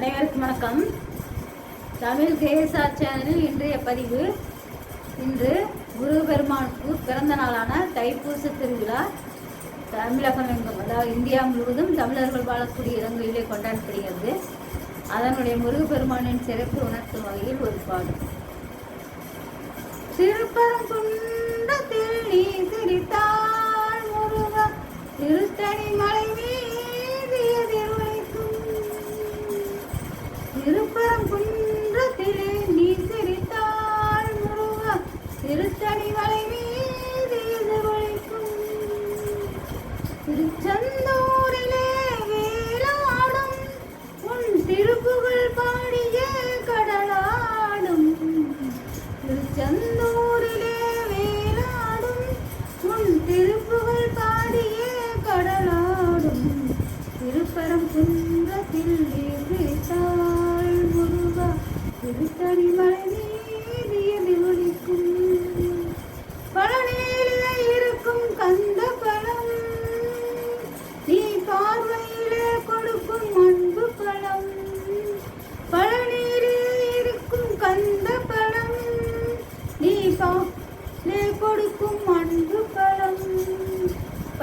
அனைவருக்கும் வணக்கம். தமிழ் கேஎஸ்ஆ சேனலில் இன்றைய பதிவு. இன்று குரு பெருமானுக்கு பிறந்த நாளான தைப்பூச திருவிழா. தமிழகம் எங்கும் அதாவது இந்தியா முழுவதும் தமிழர்கள் வாழக்கூடிய இடங்களிலே கொண்டாடப்படுகிறது. அதனுடைய முருகப்பெருமானின் சிறப்பு உணர்த்தும் வகையில் ஒரு பாடல். திருப்பரங்குன்றத்தில் நீ சிரித்தாள் முருகா திருத்தணி மலை திருச்செந்தூரிலே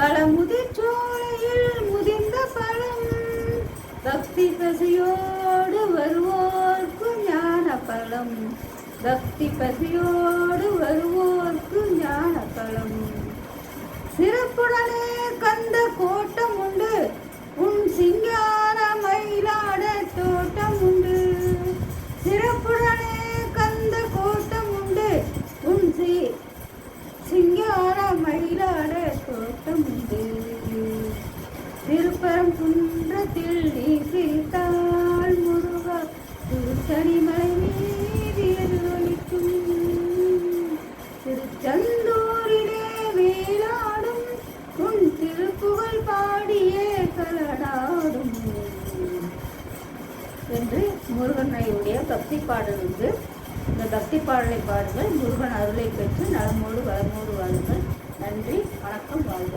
பழமுதிர்ச்சோலையில் முதிர்ந்த பழம். பக்தி பசியோடு வருவோர்க்கு ஞான பழம் பக்தி பசியோடு வருவோர்க்கு குன்றத்தில் நீ சிரித்தாள் முருகா. திருச்சனிமலை மீதி எதிரொலிக்கும் திருச்செந்தூரிலே வேளாடும் உன் திருப்புகழ் பாடியே கலடாடும். என்று முருகனையுடைய பக்தி பாடல் வந்து இந்த பக்தி பாடலை பாடுங்கள். முருகன் அருளை பெற்று நலமோடு வளமோடு வாழுங்கள். நன்றி. வணக்கம். வாழ்க